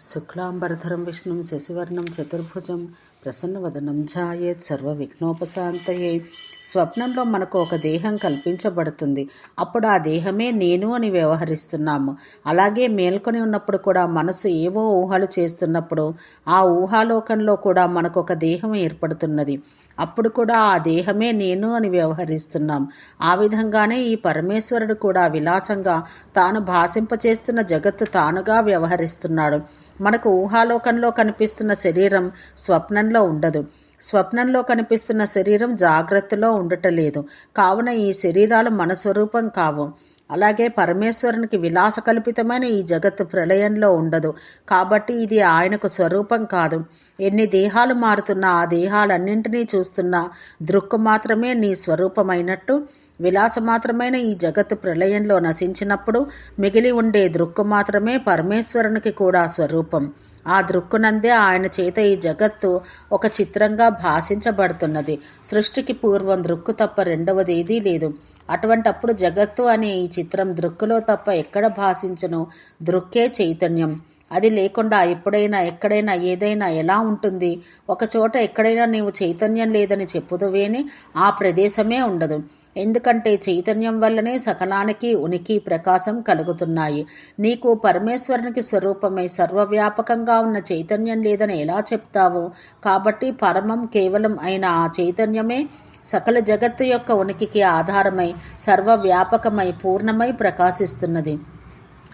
శుక్లాంబరధరం విష్ణుం శశివర్ణం చతుర్భుజం ప్రసన్నవదనం జాయేత్ సర్వ విఘ్నోపశాంతయే స్వప్నంలో మనకు ఒక దేహం కల్పించబడుతుంది. అప్పుడు ఆ దేహమే నేను అని వ్యవహరిస్తున్నాము. అలాగే మేల్కొని ఉన్నప్పుడు కూడా మనసు ఏవో ఊహలు చేస్తున్నప్పుడు ఆ ఊహాలోకంలో కూడా మనకు ఒక దేహం ఏర్పడుతున్నది. అప్పుడు కూడా ఆ దేహమే నేను అని వ్యవహరిస్తున్నాం. ఆ విధంగానే ఈ పరమేశ్వరుడు కూడా విలాసంగా తాను భాషింపచేస్తున్న జగత్తు తానుగా వ్యవహరిస్తున్నాడు. మనకు ఊహాలోకంలో కనిపిస్తున్న శరీరం స్వప్నంలో ఉండదు. స్వప్నంలో కనిపిస్తున్న శరీరం జాగ్రత్తలో ఉండటలేదు కావున ఈ శరీరాలు మన స్వరూపం కావు. అలాగే పరమేశ్వరునికి విలాస కల్పితమైన ఈ జగత్తు ప్రళయంలో ఉండదు. కాబట్టి ఇది ఆయనకు స్వరూపం కాదు. ఎన్ని దేహాలు మారుతున్నా ఆ దేహాలన్నింటినీ చూస్తున్నా దృక్కు మాత్రమే నీ స్వరూపమైనట్టు విలాస మాత్రమైన ఈ జగత్తు ప్రళయంలో నశించినప్పుడు మిగిలి ఉండే దృక్కు మాత్రమే పరమేశ్వరునికి కూడా స్వరూపం. ఆ దృక్కునందే ఆయన చేత ఈ జగత్తు ఒక చిత్రంగా భాషించబడుతున్నది. సృష్టికి పూర్వం దృక్కు తప్ప రెండవది ఏదీ లేదు. అటువంటప్పుడు జగత్తు అనే ఈ చిత్రం దృక్కులో తప్ప ఎక్కడ భాషించను? దృక్కే చైతన్యం. అది లేకుండా ఎప్పుడైనా ఎక్కడైనా ఏదైనా ఎలా ఉంటుంది? ఒక చోట ఎక్కడైనా నీవు చైతన్యం లేదని చెప్పుదువేని ఆ ప్రదేశమే ఉండదు. ఎందుకంటే చైతన్యం వల్లనే సకలానికి ఉనికి ప్రకాశం కలుగుతున్నాయి. నీకు పరమేశ్వరునికి స్వరూపమై సర్వవ్యాపకంగా ఉన్న చైతన్యం లేదని ఎలా చెప్తావు? కాబట్టి పరమం కేవలం అయిన ఆ చైతన్యమే సకల జగత్తు యొక్క ఉనికికి ఆధారమై సర్వవ్యాపకమై పూర్ణమై ప్రకాశిస్తున్నది.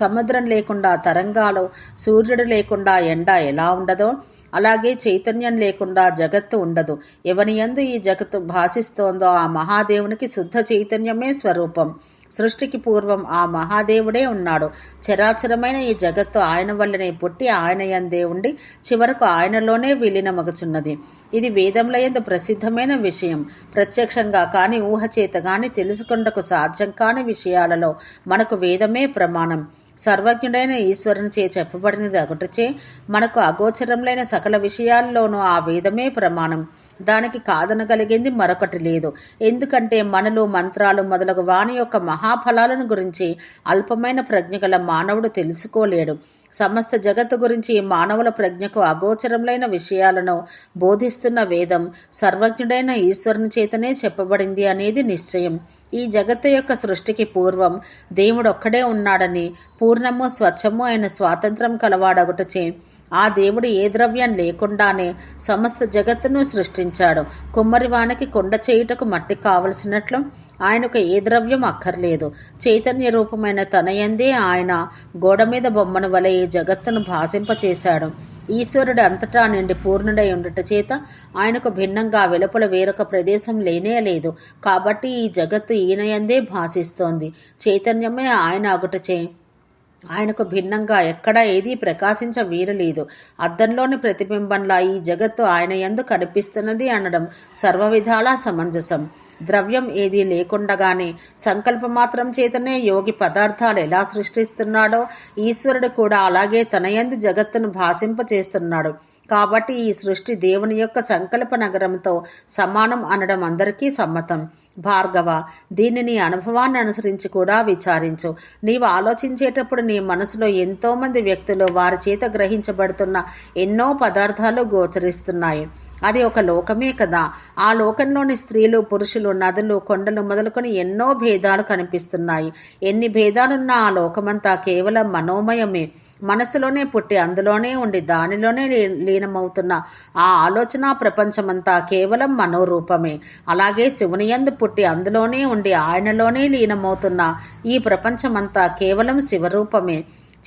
సముద్రం లేకుండా తరంగాలు సూర్యుడు లేకుండా ఎండ ఎలా ఉండదో అలాగే చైతన్యం లేకుండా జగత్తు ఉండదు. ఎవని యందు ఈ జగత్తు భాషిస్తోందో ఆ మహాదేవునికి శుద్ధ చైతన్యమే స్వరూపం. సృష్టికి పూర్వం ఆ మహాదేవుడే ఉన్నాడు. చరాచరమైన ఈ జగత్తు ఆయన వల్లనే పుట్టి ఆయన యందే ఉండి చివరకు ఆయనలోనే విలీనమగుచున్నది ఇది వేదంలో ఎందు ప్రసిద్ధమైన విషయం. ప్రత్యక్షంగా కానీ ఊహచేత కానీ తెలుసుకుంటకు సాధ్యం కాని విషయాలలో మనకు వేదమే ప్రమాణం. సర్వజ్ఞుడైన ఈశ్వరుని చే చెప్పబడినది ఒకటిచే మనకు అగోచరంలైన సకల విషయాల్లోనూ ఆ వేదమే ప్రమాణం. దానికి కాదనగలిగింది మరొకటి లేదు. ఎందుకంటే మనలు మంత్రాలు మొదలగు వాణి యొక్క మహాఫలాలను గురించి అల్పమైన ప్రజ్ఞ గల మానవుడు తెలుసుకోలేడు. సమస్త జగత్తు గురించి మానవుల ప్రజ్ఞకు అగోచరములైన విషయాలను బోధిస్తున్న వేదం సర్వజ్ఞుడైన ఈశ్వరుని చేతనే చెప్పబడింది అనేది నిశ్చయం. ఈ జగత్తు యొక్క సృష్టికి పూర్వం దేవుడొక్కడే ఉన్నాడని పూర్ణము స్వచ్ఛము అయిన స్వాతంత్రం కలవాడగుటచే ఆ దేవుడు ఏ ద్రవ్యం లేకుండానే సమస్త జగత్తును సృష్టించాడు. కుమ్మరివానికి కొండ చేయుటకు మట్టి కావలసినట్లు ఆయనకు ఏ ద్రవ్యం అక్కర్లేదు. చైతన్య రూపమైన తనయందే ఆయన గోడ మీద బొమ్మను వలె ఈ జగత్తును భాషింపచేశాడు ఈశ్వరుడు అంతటా నిండి పూర్ణుడై ఉండట చేత ఆయనకు భిన్నంగా వెలుపల వేరొక ప్రదేశం లేనే లేదు. కాబట్టి ఈ జగత్తు ఈయనయందే భాషిస్తోంది చైతన్యమే ఆయన అగుటచే ఆయనకు భిన్నంగా ఎక్కడా ఏదీ ప్రకాశించ వీరలేదు అద్దంలోని ప్రతిబింబంలా ఈ జగత్తు ఆయన ఎందు కనిపిస్తున్నది అనడం సర్వవిధాలా సమంజసం. ద్రవ్యం ఏదీ లేకుండగానే సంకల్పమాత్రం చేతనే యోగి పదార్థాలు ఎలా సృష్టిస్తున్నాడో ఈశ్వరుడు కూడా అలాగే తనయందు జగత్తును భాషింపచేస్తున్నాడు. కాబట్టి ఈ సృష్టి దేవుని యొక్క సంకల్ప నగరంతో సమానం అనడం అందరికీ సమ్మతం. భార్గవ దీన్ని నీ అనుభవాన్ని అనుసరించి కూడా విచారించు. నీవు ఆలోచించేటప్పుడు నీ మనసులో ఎంతోమంది వ్యక్తులు వారి చేత గ్రహించబడుతున్న ఎన్నో పదార్థాలు గోచరిస్తున్నాయి. అది ఒక లోకమే కదా. ఆ లోకంలోని స్త్రీలు పురుషులు నదులు కొండలు మొదలుకొని ఎన్నో భేదాలు కనిపిస్తున్నాయి. ఎన్ని భేదాలున్నా ఆ లోకమంతా కేవలం మనోమయమే. మనసులోనే పుట్టి అందులోనే ఉండి దానిలోనే లీనమవుతున్న ఆ ఆలోచన ప్రపంచమంతా కేవలం మనోరూపమే. అలాగే శివుని యందు పుట్టి అందులోనే ఉండి ఆయనలోనే లీనమవుతున్న ఈ ప్రపంచమంతా కేవలం శివరూపమే.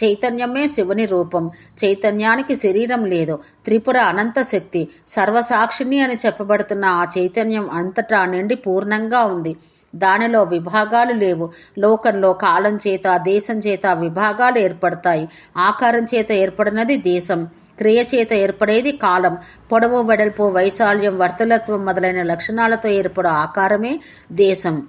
చైతన్యమే శివుని రూపం. చైతన్యానికి శరీరం లేదు. త్రిపుర అనంత శక్తి. సర్వసాక్షిని అని చెప్పబడుతున్న ఆ చైతన్యం అంతటా నిండి పూర్ణంగా ఉంది. దానిలో విభాగాలు లేవు. లోకంలో కాలం చేత దేశం చేత విభాగాలు ఏర్పడతాయి. ఆకారం చేత ఏర్పడినది దేశం. క్రియ చేత ఏర్పడేది కాలం. పొడవు వెడల్పు వైశాల్యం వర్తలత్వం మొదలైన లక్షణాలతో ఏర్పడే ఆకారమే దేశం.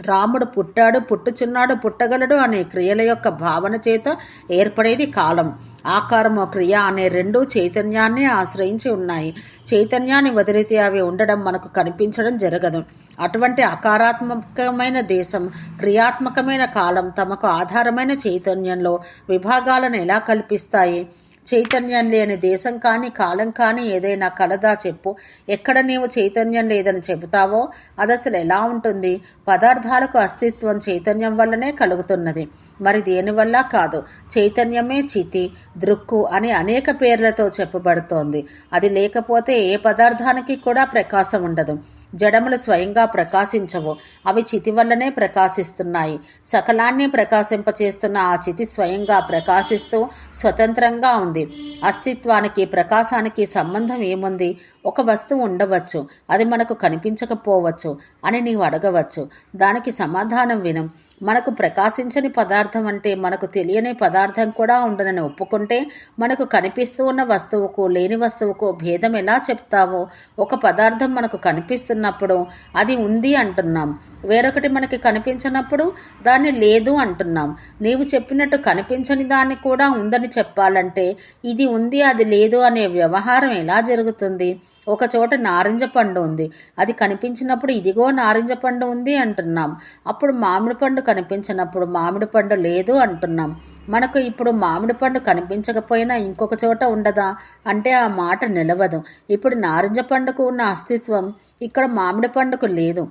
రాముడు పుట్టాడు పుట్టుచున్నాడు పుట్టగలడు అనే క్రియల యొక్క భావన చేత ఏర్పడేది కాలం. ఆకారము క్రియ అనే రెండు చైతన్యాన్ని ఆశ్రయించి ఉన్నాయి. చైతన్యాన్ని వదిలితే అవి ఉండడం మనకు కనిపించడం జరగదు. అటువంటి అకారాత్మకమైన దేశం క్రియాత్మకమైన కాలం తమకు ఆధారమైన చైతన్యంలో విభాగాలను ఎలా కల్పిస్తాయి? చైతన్యం లేని దేశం కానీ కాలం కానీ ఏదైనా కలదా చెప్పు. ఎక్కడ నీవు చైతన్యం లేదని చెబుతావో అది అసలు ఎలా ఉంటుంది? పదార్థాలకు అస్తిత్వం చైతన్యం వల్లనే కలుగుతున్నది. మరి దేనివల్ల కాదు? చైతన్యమే చితి దృక్కు అని అనేక పేర్లతో చెప్పబడుతోంది. అది లేకపోతే ఏ పదార్థానికి కూడా ప్రకాశం ఉండదు. జడములు స్వయంగా ప్రకాశించవు. అవి చితి వల్లనే ప్రకాశిస్తున్నాయి. సకలాన్ని ప్రకాశింపచేస్తున్న ఆ చితి స్వయంగా ప్రకాశిస్తూ స్వతంత్రంగా ఉంది. అస్తిత్వానికి ప్రకాశానికి సంబంధం ఏముంది? ఒక వస్తువు ఉండవచ్చు. అది మనకు కనిపించకపోవచ్చు అని నీవు అడగవచ్చు. దానికి సమాధానం వినం. మనకు ప్రకాశించని పదార్థం అంటే మనకు తెలియని పదార్థం కూడా ఉండనని ఒప్పుకుంటే మనకు కనిపిస్తూ ఉన్న వస్తువుకు లేని వస్తువుకు భేదం ఎలా చెప్తావో ఒక పదార్థం మనకు కనిపిస్తున్నప్పుడు అది ఉంది అంటున్నాం. వేరొకటి మనకి కనిపించినప్పుడు దాన్ని లేదు అంటున్నాం. నీవు చెప్పినట్టు కనిపించని దాన్ని కూడా ఉందని చెప్పాలంటే ఇది ఉంది అది లేదు అనే వ్యవహారం ఎలా జరుగుతుంది? ఒక చోట నారింజ పండు ఉంది. అది కనిపించినప్పుడు ఇదిగో నారింజ పండు ఉంది అంటున్నాం. అప్పుడు మామిడి పండు కనిపించినప్పుడు మామిడి పండు లేదు అంటున్నాం. మనకు ఇప్పుడు మామిడి పండు కనిపించకపోయినా ఇంకొక చోట ఉండదా? అంటే ఆ మాట నిలవదు. ఇప్పుడు నారింజ పండుకు ఉన్న అస్తిత్వం ఇక్కడ మామిడి పండుకు లేదు.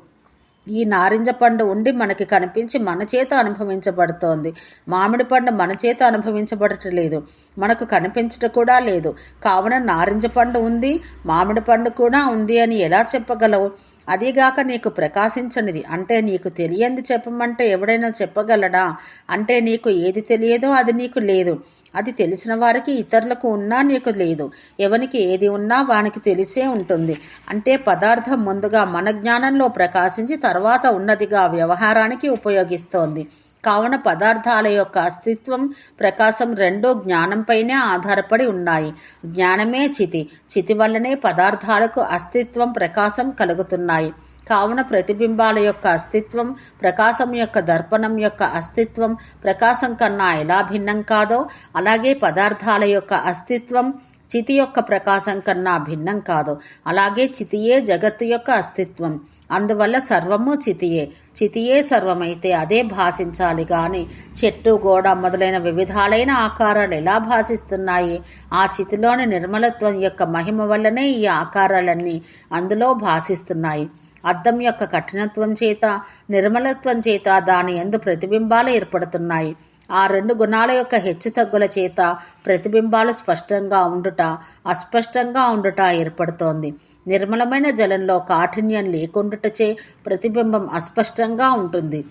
ఈ నారింజ పండు ఉండి మనకి కనిపించి మన చేత అనుభవించబడుతోంది. మామిడి పండు మన చేత అనుభవించబడటలేదు. మనకు కనిపించట కూడా లేదు. కావున నారింజ పండు ఉంది మామిడి పండు కూడా ఉంది అని ఎలా చెప్పగలవు? అదీగాక నీకు ప్రకాశించనిది. అంటే నీకు తెలియంది చెప్పమంటే ఎవడైనా చెప్పగలడా? అంటే నీకు ఏది తెలియదో అది నీకు లేదు. అది తెలిసిన వారికి ఇతరులకు ఉన్నా నీకు లేదు. ఎవనికి ఏది ఉన్నా వానికి తెలిసే ఉంటుంది. అంటే పదార్థం ముందుగా మన జ్ఞానంలో ప్రకాశించి తర్వాత ఉన్నదిగా వ్యవహారానికి ఉపయోగిస్తోంది. కావున పదార్థాల యొక్క అస్తిత్వం ప్రకాశం రెండో జ్ఞానంపైనే ఆధారపడి ఉన్నాయి. జ్ఞానమే చితి. చితి వల్లనే పదార్థాలకు అస్తిత్వం ప్రకాశం కలుగుతున్నాయి. కావున ప్రతిబింబాల యొక్క అస్తిత్వం ప్రకాశం యొక్క దర్పణం యొక్క అస్తిత్వం ప్రకాశం కన్నా ఎలా భిన్నం కాదో అలాగే పదార్థాల యొక్క అస్తిత్వం చితి యొక్క ప్రకాశం కన్నా భిన్నం కాదు. అలాగే చితియే జగత్తు యొక్క అస్తిత్వం. అందువల్ల సర్వము చితియే. చితియే సర్వమైతే అదే భాషించాలి కానీ చెట్టు గోడ మొదలైన వివిధాలైన ఆకారాలు ఎలా భాషిస్తున్నాయి? ఆ చితిలోని నిర్మలత్వం యొక్క మహిమ వల్లనే ఈ ఆకారాలన్నీ అందులో భాషిస్తున్నాయి. అద్దం యొక్క కఠినత్వం చేత నిర్మలత్వం చేత దాని ఎందు ప్రతిబింబాలు ఏర్పడుతున్నాయి. ఆ రెండు గుణాల యొక్క హెచ్చుతగ్గుల చేత ప్రతిబింబాలు స్పష్టంగా ఉండుట అస్పష్టంగా ఉండుట ఏర్పడుతోంది. నిర్మలమైన జలంలో కాఠిన్యం లేకుండుటచే ప్రతిబింబం అస్పష్టంగా ఉంటుంది.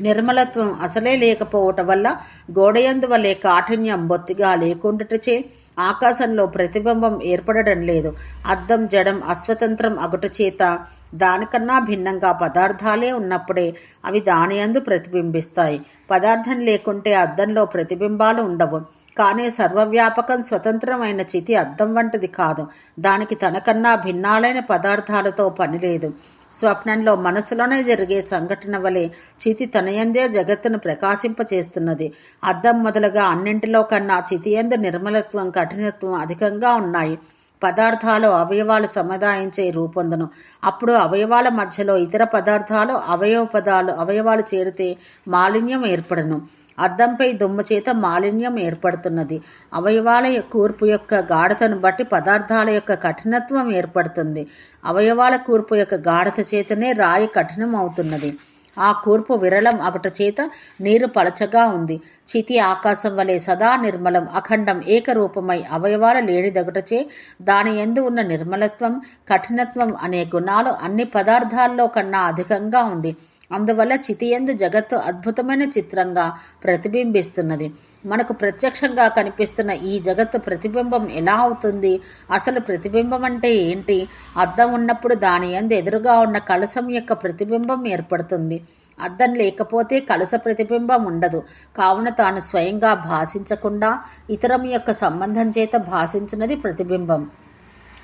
నిర్మలత్వం అసలే లేకపోవటం వల్ల గోడయందు వలె కాఠిన్యం బొత్తిగా లేకుండాటచే ఆకాశంలో ప్రతిబింబం ఏర్పడడం లేదు. అద్దం జడం అస్వతంత్రం అగుట చేత దానికన్నా భిన్నంగా పదార్థాలే ఉన్నప్పుడే అవి దాని అందు ప్రతిబింబిస్తాయి. పదార్థం లేకుంటే అద్దంలో ప్రతిబింబాలు ఉండవు. కానీ సర్వవ్యాపకం స్వతంత్రమైన చితి అద్దం వంటిది కాదు. దానికి తనకన్నా భిన్నాలైన పదార్థాలతో పని లేదు స్వప్నంలో మనసులోనే జరిగే సంఘటన వలె చితి తనయందే జగత్తును ప్రకాశింపచేస్తున్నది. అద్దం మొదలుగా అన్నింటిలో కన్నా చితియందు నిర్మలత్వం కఠినత్వం అధికంగా ఉన్నాయి. పదార్థాలు అవయవాలు సముదాయించే రూపొందును. అప్పుడు అవయవాల మధ్యలో ఇతర పదార్థాలు అవయవ పదాలు అవయవాలు చేరితే మాలిన్యం ఏర్పడను. అద్దంపై దుమ్ము చేత మాలిన్యం ఏర్పడుతున్నది. అవయవాల కూర్పు యొక్క గాఢతను బట్టి పదార్థాల యొక్క కఠినత్వం ఏర్పడుతుంది. అవయవాల కూర్పు యొక్క గాఢత చేతనే రాయి కఠినం అవుతున్నది. ఆ కూర్పు విరళం అగుట చేత నీరు పలచగా ఉంది. చితి ఆకాశం వలె సదా నిర్మలం అఖండం ఏకరూపమై అవయవాల లేనిదగుటచే దాని ఎందు ఉన్న నిర్మలత్వం కఠినత్వం అనే గుణాలు అన్ని పదార్థాల్లో కన్నా అధికంగా ఉంది. అందువల్ల చితియందు జగత్తు అద్భుతమైన చిత్రంగా ప్రతిబింబిస్తున్నది. మనకు ప్రత్యక్షంగా కనిపిస్తున్న ఈ జగత్తు ప్రతిబింబం ఎలా అవుతుంది? అసలు ప్రతిబింబం అంటే ఏంటి? అద్దం ఉన్నప్పుడు దాని ఎందు ఎదురుగా ఉన్న కలసం యొక్క ప్రతిబింబం ఏర్పడుతుంది. అద్దం లేకపోతే కలస ప్రతిబింబం ఉండదు. కావున తాను స్వయంగా భాషించకుండా ఇతరం యొక్క సంబంధం చేత భాషించినది ప్రతిబింబం.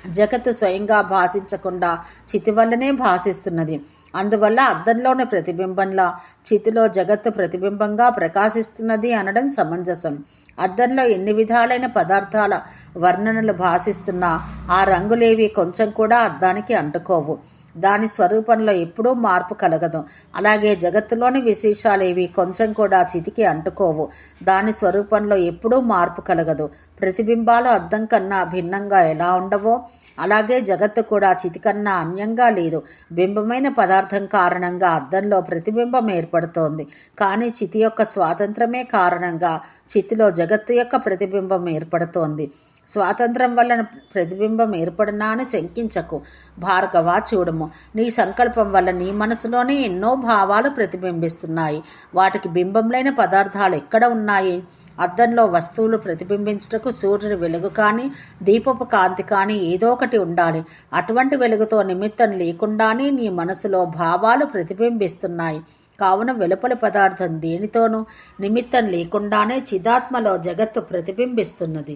జగత్తు స్వయంగా భాషించకుండా చితి వల్లనే భాషిస్తున్నది. అందువల్ల అద్దంలోని ప్రతిబింబంలా చితిలో జగత్తు ప్రతిబింబంగా ప్రకాశిస్తున్నది అనడం సమంజసం. అద్దంలో ఎన్ని విధాలైన పదార్థాల వర్ణనలు భాషిస్తున్నా ఆ రంగులేవి కొంచెం కూడా అద్దానికి అంటుకోవు. దాని స్వరూపంలో ఎప్పుడూ మార్పు కలగదు. అలాగే జగత్తులోని విశేషాలు ఇవి కొంచెం కూడా చితికి అంటుకోవు. దాని స్వరూపంలో ఎప్పుడూ మార్పు కలగదు. ప్రతిబింబాలు అద్దం కన్నా భిన్నంగా ఎలా ఉండవో అలాగే జగత్తు కూడా చితికన్నా అన్యంగా లేదు. బింబమైన పదార్థం కారణంగా అద్దంలో ప్రతిబింబం ఏర్పడుతోంది. కానీ చితి యొక్క స్వాతంత్రమే కారణంగా చితిలో జగత్తు యొక్క ప్రతిబింబం ఏర్పడుతోంది. స్వాతంత్రం వలన ప్రతిబింబం ఏర్పడినా అని శంకించకు. భార్గవ చూడము నీ సంకల్పం వల్ల నీ మనసులోనే ఎన్నో భావాలు ప్రతిబింబిస్తున్నాయి. వాటికి బింబంలైన పదార్థాలు ఎక్కడ ఉన్నాయి? అద్దంలో వస్తువులు ప్రతిబింబించుటకు సూర్యుని వెలుగు కానీ దీపపు కాంతి కానీ ఏదో ఒకటి ఉండాలి. అటువంటి వెలుగుతో నిమిత్తం లేకుండానే నీ మనసులో భావాలు ప్రతిబింబిస్తున్నాయి. కావున వెలుపలి పదార్థం దేనితోనూ నిమిత్తం లేకుండానే చిదాత్మలో జగత్తు ప్రతిబింబిస్తున్నది.